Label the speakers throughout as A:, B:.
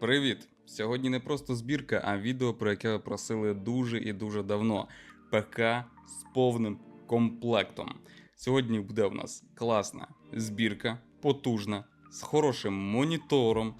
A: Привіт! Сьогодні не просто збірка, а відео, про яке ви просили дуже і дуже давно. ПК з повним комплектом. Сьогодні буде у нас класна збірка, потужна, з хорошим монітором,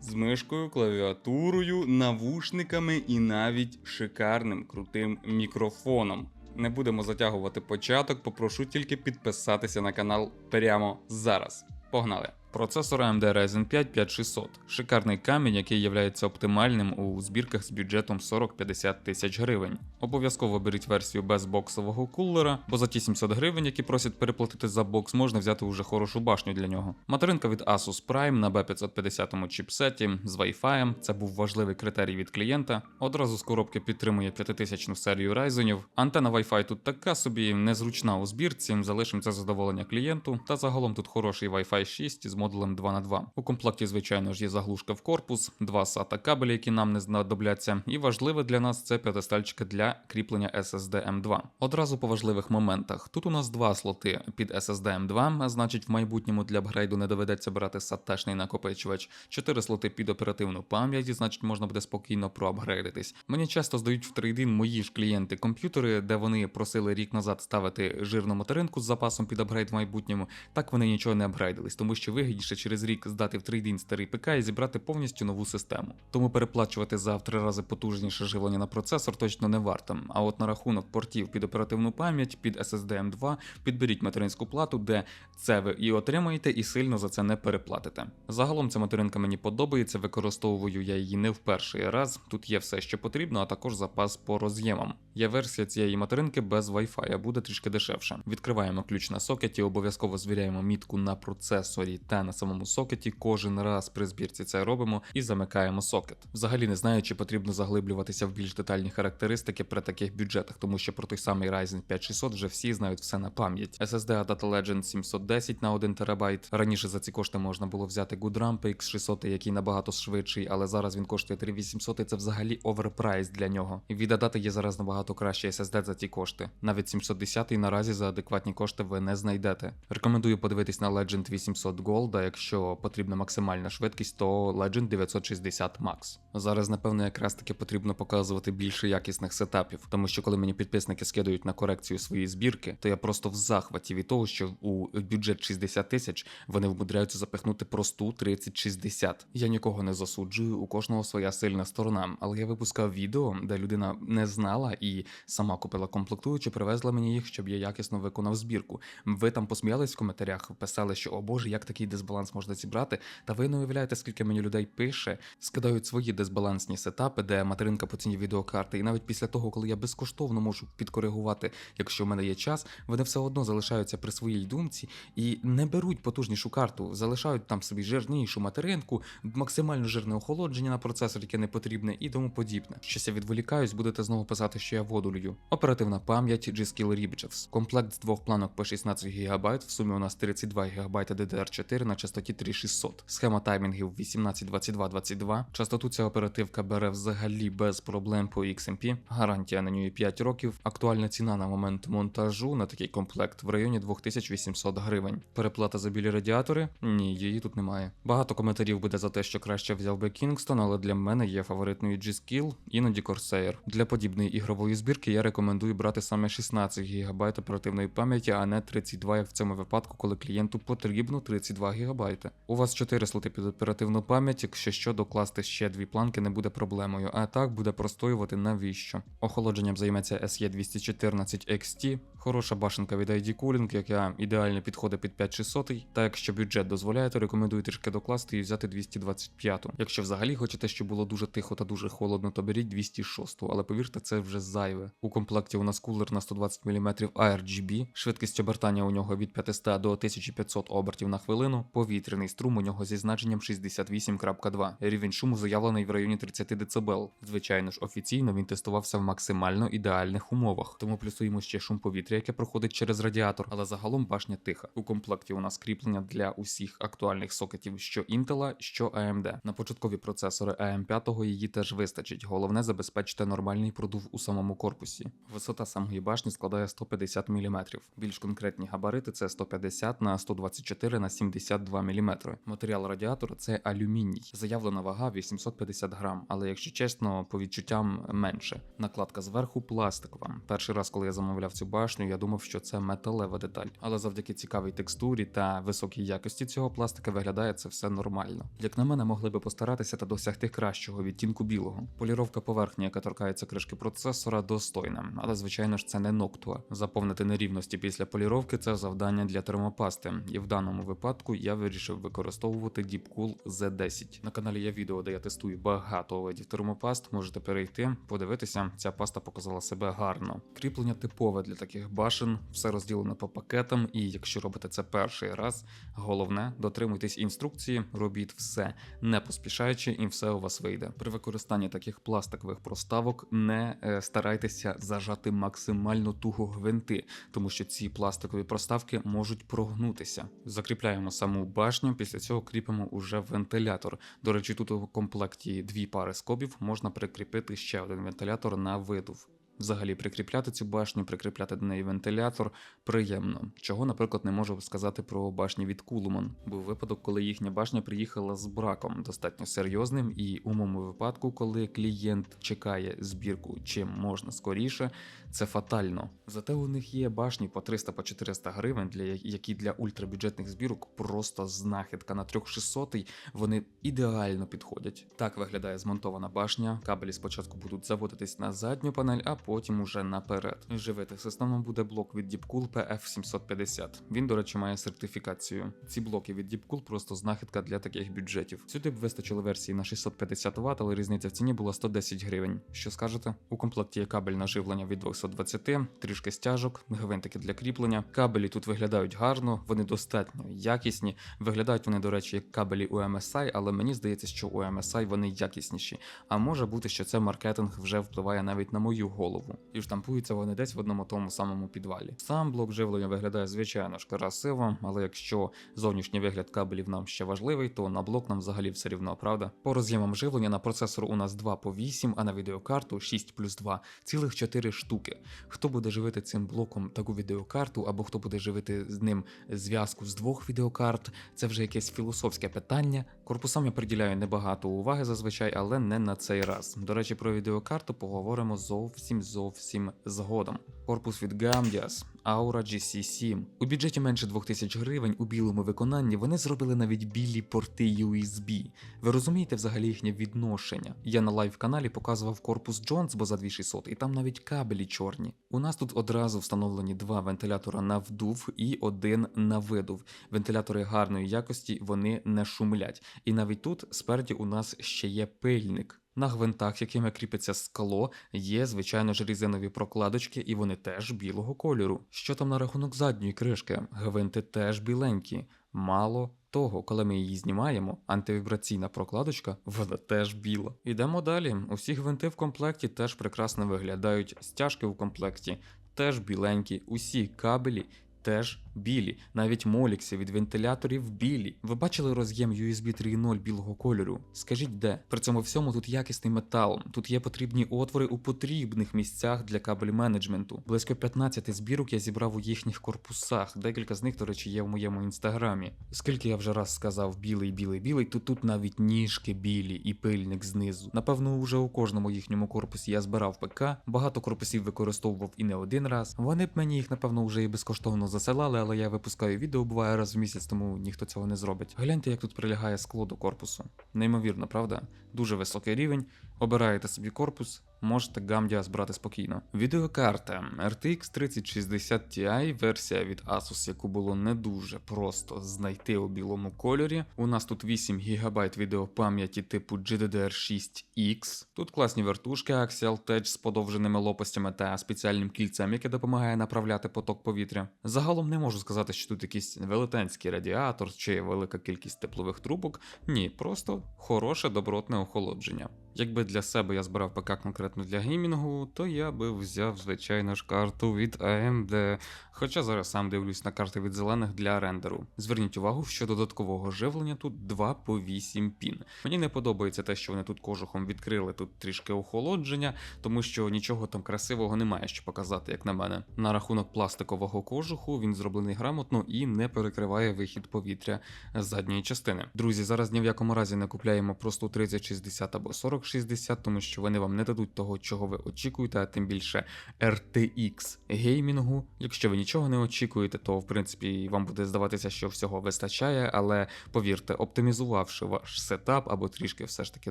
A: з мишкою, клавіатурою, навушниками і навіть шикарним крутим мікрофоном. Не будемо затягувати початок, попрошу тільки підписатися на канал прямо зараз. Погнали! Процесор AMD Ryzen 5 5600. Шикарний камінь, який є оптимальним у збірках з бюджетом 40-50 тисяч гривень. Обов'язково беріть версію без боксового кулера, бо за ті 700 гривень, які просять переплатити за бокс, можна взяти уже хорошу башню для нього. Материнка від Asus Prime на B550 чіпсеті з Wi-Fi. Це був важливий критерій від клієнта. Одразу з коробки підтримує 5000 серію Ryzen. Антена Wi-Fi тут така собі незручна у збірці. Залишимо це задоволення клієнту. Та загалом тут хороший Wi-Fi 6 з модулем 2 на 2 У комплекті, звичайно ж, є заглушка в корпус, два SATA кабелі, які нам не знадобляться. І важливе для нас це п'ятистальчики для кріплення SSD M2. Одразу по важливих моментах. Тут у нас два слоти під SSD M2, а значить, в майбутньому для апгрейду не доведеться брати SATA-шний накопичувач. Чотири слоти під оперативну пам'ять, значить, можна буде спокійно проапгрейдитись. Мені часто здають в трейдин мої ж клієнти комп'ютери, де вони просили рік назад ставити жирну материнку з запасом під апгрейд в майбутньому. Так вони нічого не апгрейдились, тому що вигідніше через рік здати в трейдин старий ПК і зібрати повністю нову систему. Тому переплачувати за в три рази потужніше живлення на процесор точно не варто. А от на рахунок портів під оперативну пам'ять, під SSD M2, підберіть материнську плату, де це ви і отримаєте, і сильно за це не переплатите. Загалом ця материнка мені подобається, використовую я її не в перший раз. Тут є все, що потрібно, а також запас по роз'ємам. Є версія цієї материнки без Wi-Fi, а буде трішки дешевше. Відкриваємо ключ на сокеті, обов'язково звіряємо мітку на процесорі та на самому сокеті. Кожен раз при збірці це робимо і замикаємо сокет. Взагалі не знаю, чи потрібно заглиблюватися в більш детальні характеристики при таких бюджетах, тому що про той самий Ryzen 5600 вже всі знають все на пам'ять. SSD Data Legend 710 на 1 ТБ. Раніше за ці кошти можна було взяти GoodRamp X600, який набагато швидший, але зараз він коштує 3800 і це взагалі оверпрайс для нього. І від Adata є зараз набагато кращий SSD за ті кошти. Навіть 710 наразі за адекватні кошти ви не знайдете. Рекомендую подивитись на Legend 800 Gold, а якщо потрібна максимальна швидкість, то Legend 960 Max. Зараз, напевно, якраз таки потрібно показувати більше якісних сетапів, тому що коли мені підписники скидують на корекцію свої збірки, то я просто в захваті від того, що у бюджет 60 тисяч вони вмудряються запихнути просту 30-60. Я нікого не засуджую, у кожного своя сильна сторона, але я випускав відео, де людина не знала і сама купила комплектуючі, привезла мені їх, щоб я якісно виконав збірку. Ви там посміялись в коментарях, писали, що о боже, як такий дисбаланс можна зібрати. Та ви не уявляєте, скільки мені людей пише, скидають свої дисбалансні сетапи, де материнка по ціні відеокарти. І навіть після того, коли я безкоштовно можу підкоригувати, якщо в мене є час, вони все одно залишаються при своїй думці і не беруть потужнішу карту, залишають там собі жирнішу материнку, максимально жирне охолодження на процесор, яке не потрібне, і тому подібне. Щось я відволікаюсь, будете знову писати, що я воду лью. Оперативна пам'ять G-Skill Ribbits. Комплект з двох планок по 16 ГБ, в сумі у нас 32 ГБ DDR4 на частоті 3600. Схема таймінгів 18 22 22. Частоту ця оперативка бере взагалі без проблем по XMP. Гарантія на ній 5 років. Актуальна ціна на момент монтажу на такий комплект в районі 2800 гривень. Переплата за білі радіатори? Ні, її тут немає. Багато коментарів буде за те, що краще взяв би Kingston, але для мене є фаворитною G-Skill, іноді Corsair. Для подібної ігрової збірки я рекомендую брати саме 16 ГБ оперативної пам'яті, а не 32, як в цьому випадку, коли клієнту потрібно 32 ГБ. У вас 4 слоти під оперативну пам'ять, якщо що, докласти ще дві планки не буде проблемою, а так буде простоювати навіщо. Охолодженням займеться SE214 XT, хороша башенка від ID Cooling, яка ідеально підходить під 5600, та якщо бюджет дозволяє, то рекомендую трішки докласти і взяти 225. Якщо взагалі хочете, щоб було дуже тихо та дуже холодно, то беріть 206, але повірте, це вже зайве. У комплекті у нас кулер на 120 мм ARGB, швидкість обертання у нього від 500 до 1500 обертів на хвилину, повітряний струм у нього зі значенням 68.2. Рівень шуму заявлений в районі 30 дБ. Звичайно ж, офіційно він тестувався в максимально ідеальних умовах, тому плюсуємо ще шум повітря, яке проходить через радіатор, але загалом башня тиха. У комплекті у нас кріплення для усіх актуальних сокетів, що Intel, що AMD. На початкові процесори AM5 її теж вистачить. Головне забезпечити нормальний продув у самому корпусі. Висота самої башні складає 150 мм. Більш конкретні габарити це 150 на 124 на 70 72 мм. Матеріал радіатора це алюміній. Заявлена вага 850 грам, але якщо чесно, по відчуттям менше. Накладка зверху пластикова. Перший раз, коли я замовляв цю башню, я думав, що це металева деталь. Але завдяки цікавій текстурі та високій якості цього пластика виглядає це все нормально. Як на мене, могли би постаратися та досягти кращого відтінку білого. Поліровка поверхні, яка торкається кришки процесора, достойна, але звичайно ж це не Noctua. Заповнити нерівності після поліровки це завдання для термопасти, і в даному випадку я вирішив використовувати Deepcool Z10. На каналі є відео, де я тестую багато видів термопаст. Можете перейти, подивитися. Ця паста показала себе гарно. Кріплення типове для таких башен, все розділено по пакетам. І якщо робите це перший раз, головне дотримуйтесь інструкції, робіть все не поспішаючи, і все у вас вийде. При використанні таких пластикових проставок не е, старайтеся зажати максимально туго гвинти, тому що ці пластикові проставки можуть прогнутися. Закріпляємо саму башню, після цього кріпимо уже вентилятор. До речі, тут у комплекті дві пари скобів можна прикріпити ще один вентилятор на видув. Взагалі прикріпляти цю башню, прикріпляти до неї вентилятор приємно. Чого, наприклад, не можу сказати про башні від Кулуман. Був випадок, коли їхня башня приїхала з браком достатньо серйозним, і у моєму випадку, коли клієнт чекає збірку чим можна скоріше, це фатально. Зате у них є башні по 300 по 400 гривень, для які для ультрабюджетних збірок просто знахідка на 3600 вони ідеально підходять. Так виглядає змонтована башня. Кабелі спочатку будуть заводитись на задню панель, а потім уже наперед. Живити системом буде блок від Deepcool PF750. Він, до речі, має сертифікацію. Ці блоки від Deepcool просто знахідка для таких бюджетів. Сюди б вистачило версії на 650 Вт, але різниця в ціні була 110 гривень. Що скажете? У комплекті є кабель на живлення від 220, трішки стяжок, гвинтики для кріплення. Кабелі тут виглядають гарно, вони достатньо якісні. Виглядають вони, до речі, як кабелі у MSI, але мені здається, що у MSI вони якісніші. А може бути, що це маркетинг вже впливає навіть на мою голову. І штампуються вони десь в одному тому самому підвалі. Сам блок живлення виглядає звичайно ж красиво, але якщо зовнішній вигляд кабелів нам ще важливий, то на блок нам взагалі все рівно, правда? По роз'ємам живлення на процесор у нас 2 по 8, а на відеокарту 6 плюс 2, цілих 4 штуки. Хто буде живити цим блоком таку відеокарту, або хто буде живити з ним зв'язку з двох відеокарт, це вже якесь філософське питання. Корпусам я приділяю небагато уваги зазвичай, але не на цей раз. До речі, про відеокарту поговоримо зовсім зовсім згодом. Корпус від Gamdias Aura GC7. У бюджеті менше 2000 гривень у білому виконанні вони зробили навіть білі порти USB. Ви розумієте взагалі їхнє відношення? Я на лайв каналі показував корпус Jones, бо за 2600, і там навіть кабелі чорні. У нас тут одразу встановлені два вентилятора на вдув і один на видув. Вентилятори гарної якості, вони не шумлять. І навіть тут спереді у нас ще є пильник. На гвинтах, якими кріпиться скло, є звичайно ж різинові прокладочки, і вони теж білого кольору. Що там на рахунок задньої кришки? Гвинти теж біленькі. Мало того, коли ми її знімаємо, антивібраційна прокладочка, вона теж біла. Ідемо далі. Усі гвинти в комплекті теж прекрасно виглядають. Стяжки в комплекті теж біленькі, усі кабелі. Теж білі, навіть молікси від вентиляторів білі. Ви бачили роз'єм USB 3.0 білого кольору? Скажіть де? При цьому всьому тут якісний метал, тут є потрібні отвори у потрібних місцях для кабель менеджменту. Близько 15 збірок я зібрав у їхніх корпусах. Декілька з них, до речі, є в моєму інстаграмі. Скільки я вже раз сказав білий, білий, білий, то тут навіть ніжки білі і пильник знизу. Напевно, уже у кожному їхньому корпусі я збирав ПК, багато корпусів використовував і не один раз. Вони б мені їх, напевно, вже і безкоштовно засилали, але я випускаю відео буває раз в місяць, тому ніхто цього не зробить. Гляньте, як тут прилягає скло до корпусу. Неймовірно, правда? Дуже високий рівень. Обираєте собі корпус, можете Gamdia збрати спокійно. Відеокарта RTX 3060 Ti, версія від Asus, яку було не дуже просто знайти у білому кольорі. У нас тут 8 ГБ відеопам'яті типу GDDR6X. Тут класні вертушки Axial Tech з подовженими лопастями та спеціальним кільцем, яке допомагає направляти поток повітря. Загалом не можу сказати, що тут якийсь велетенський радіатор чи велика кількість теплових трубок. Ні, просто хороше добротне охолодження. Якби для себе я збирав ПК конкретно для геймінгу, то я би взяв, звичайно ж, карту від AMD. Хоча зараз сам дивлюсь на карти від зелених для рендеру. Зверніть увагу, що додаткового живлення тут 2 по 8 пін. Мені не подобається те, що вони тут кожухом відкрили, тут трішки охолодження, тому що нічого там красивого немає, що показати, як на мене. На рахунок пластикового кожуху він зроблений грамотно і не перекриває вихід повітря з задньої частини. Друзі, зараз ні в якому разі не купляємо просто 3060 або 4060, тому що вони вам не дадуть того, чого ви очікуєте, а тим більше RTX геймінгу. Якщо ви нічого не очікуєте, то в принципі вам буде здаватися, що всього вистачає, але повірте, оптимізувавши ваш сетап або трішки все ж таки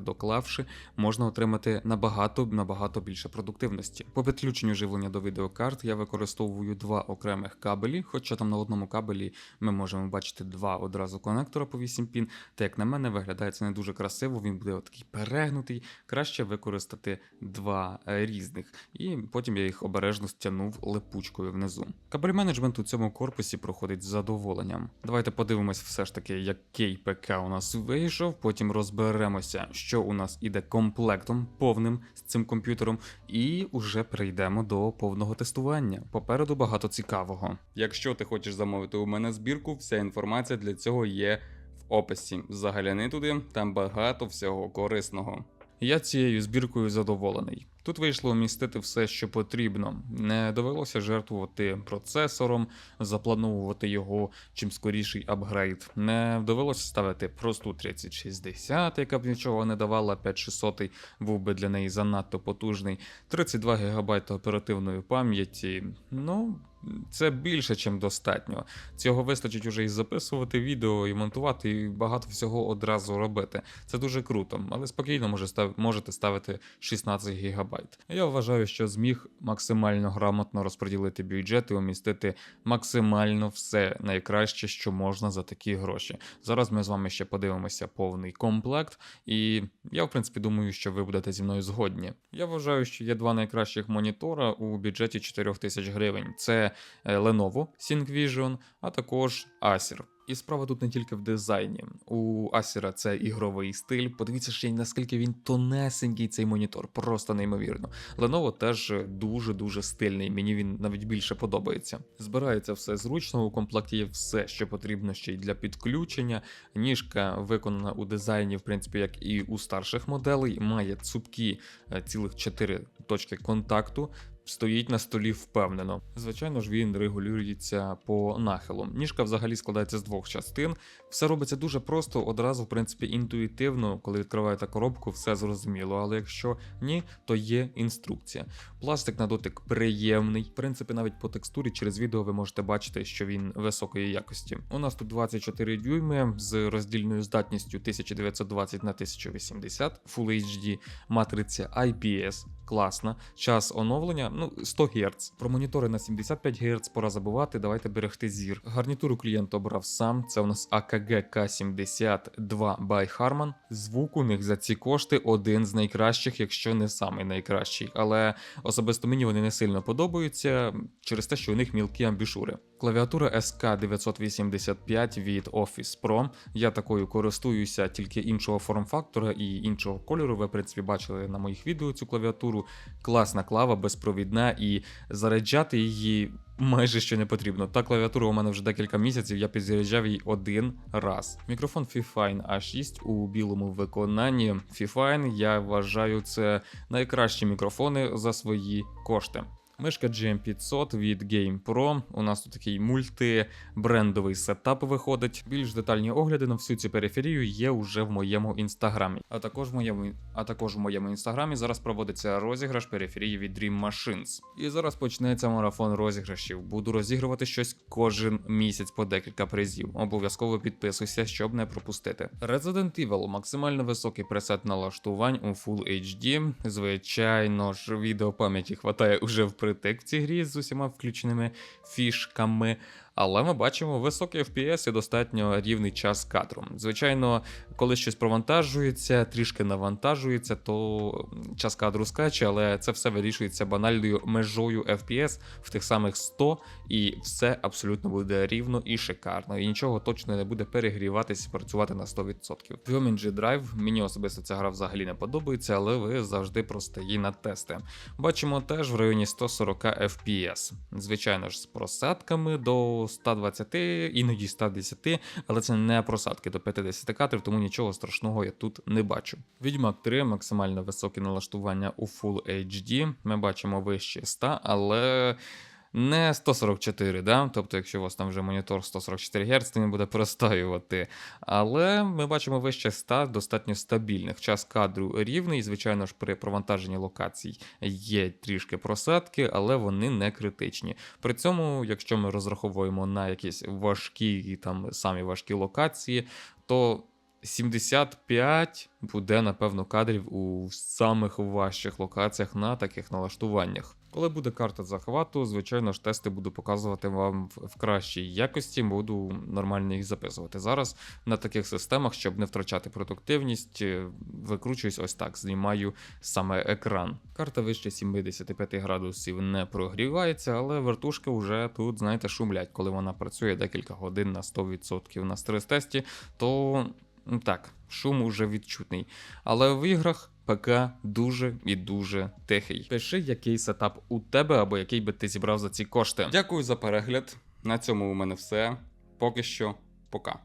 A: доклавши, можна отримати набагато набагато більше продуктивності. По підключенню живлення до відеокарт я використовую два окремих кабелі, хоча там на одному кабелі ми можемо бачити два одразу конектора по 8 пін. Та як на мене, виглядає це не дуже красиво. Він буде такий перегнутий. Краще використати два е, різних, і потім я їх обережно стягнув липучкою внизу. Кабель менеджмент у цьому корпусі проходить з задоволенням. Давайте подивимось, все ж таки, який ПК у нас вийшов. Потім розберемося, що у нас іде комплектом повним з цим комп'ютером, і уже перейдемо до повного тестування. Попереду багато цікавого. Якщо ти хочеш замовити у мене збірку, вся інформація для цього є описі. Загляни туди, там багато всього корисного. Я цією збіркою задоволений. Тут вийшло вмістити все, що потрібно. Не довелося жертвувати процесором, заплановувати його чим скоріший апгрейд. Не довелося ставити просту 3060, яка б нічого не давала, 5600 був би для неї занадто потужний. 32 ГБ оперативної пам'яті. Ну. Це більше, ніж достатньо. Цього вистачить уже і записувати відео, і монтувати, і багато всього одразу робити. Це дуже круто, але спокійно може можете ставити 16 ГБ. Я вважаю, що зміг максимально грамотно розподілити бюджет і умістити максимально все найкраще, що можна за такі гроші. Зараз ми з вами ще подивимося повний комплект, і я, в принципі, думаю, що ви будете зі мною згодні. Я вважаю, що є два найкращих монітора у бюджеті 4000 гривень. Це е, Lenovo Syncvision, а також Acer. І справа тут не тільки в дизайні. У Acer це ігровий стиль. Подивіться ще й наскільки він тонесенький цей монітор, просто неймовірно. Lenovo теж дуже дуже стильний. Мені він навіть більше подобається. Збирається все зручно. У комплекті є все, що потрібно ще й для підключення. Ніжка виконана у дизайні, в принципі, як і у старших моделей. Має цупкі е, цілих 4 точки контакту стоїть на столі впевнено. Звичайно ж, він регулюється по нахилу. Ніжка взагалі складається з двох частин. Все робиться дуже просто, одразу, в принципі, інтуїтивно, коли відкриваєте коробку, все зрозуміло. Але якщо ні, то є інструкція. Пластик на дотик приємний. В принципі, навіть по текстурі через відео ви можете бачити, що він високої якості. У нас тут 24 дюйми з роздільною здатністю 1920 на 1080 Full HD, матриця IPS. Класна. Час оновлення ну 100 Гц. Про монітори на 75 Гц пора забувати. Давайте берегти зір. Гарнітуру клієнт обрав сам. Це у нас AKG K72 by Harman. Звук у них за ці кошти один з найкращих, якщо не самий найкращий. Але особисто мені вони не сильно подобаються через те, що у них мілкі амбішури. Клавіатура SK985 від Office Pro. Я такою користуюся тільки іншого форм-фактора і іншого кольору. Ви, в принципі, бачили на моїх відео цю клавіатуру. Класна клава, безпровідна, і заряджати її майже що не потрібно. Та клавіатура у мене вже декілька місяців, я підзаряджав її один раз. Мікрофон Fifine A6 у білому виконанні. Fifine, я вважаю, це найкращі мікрофони за свої кошти. Мишка GM500 від Game Pro. У нас тут такий мультибрендовий сетап виходить. Більш детальні огляди на всю цю периферію є уже в моєму інстаграмі. А також в моєму, а також в моєму інстаграмі зараз проводиться розіграш периферії від Dream Machines. І зараз почнеться марафон розіграшів. Буду розігрувати щось кожен місяць по декілька призів. Обов'язково підписуйся, щоб не пропустити. Resident Evil максимально високий пресет налаштувань у Full HD. Звичайно ж, відеопам'яті хватає уже впритик в цій грі з усіма включеними фішками.
B: Але ми бачимо високий FPS і достатньо рівний час кадру. Звичайно, коли щось провантажується, трішки навантажується, то час кадру скаче, але це все вирішується банальною межою FPS в тих самих 100, і все абсолютно буде рівно і шикарно. І нічого точно не буде перегріватися працювати на 100%. Human G-Drive мені особисто ця гра взагалі не подобається, але ви завжди просто її на тести. Бачимо теж в районі 140 FPS. Звичайно ж, з просадками до 120, іноді 110, але це не просадки до 50 кадрів, тому нічого страшного я тут не бачу. Відьмак 3 максимально високе налаштування у Full HD. Ми бачимо вище 100, але. Не 144, да? тобто, якщо у вас там вже монітор 144 Гц, то він буде простоювати. Але ми бачимо вище 100 достатньо стабільних. Час кадру рівний. Звичайно ж, при провантаженні локацій є трішки просадки, але вони не критичні. При цьому, якщо ми розраховуємо на якісь важкі там самі важкі локації, то 75 буде, напевно, кадрів у самих важчих локаціях на таких налаштуваннях. Коли буде карта захвату, звичайно ж, тести буду показувати вам в, кращій якості, буду нормально їх записувати. Зараз на таких системах, щоб не втрачати продуктивність, е, викручуюсь ось так, знімаю саме екран. Карта вище 75 градусів не прогрівається, але вертушки вже тут, знаєте, шумлять, коли вона працює декілька годин на 100% на стрес-тесті, то так, шум уже відчутний. Але в іграх ПК дуже і дуже тихий. Пиши, який сетап у тебе або який би ти зібрав за ці кошти.
A: Дякую за перегляд. На цьому у мене все. Поки що, пока.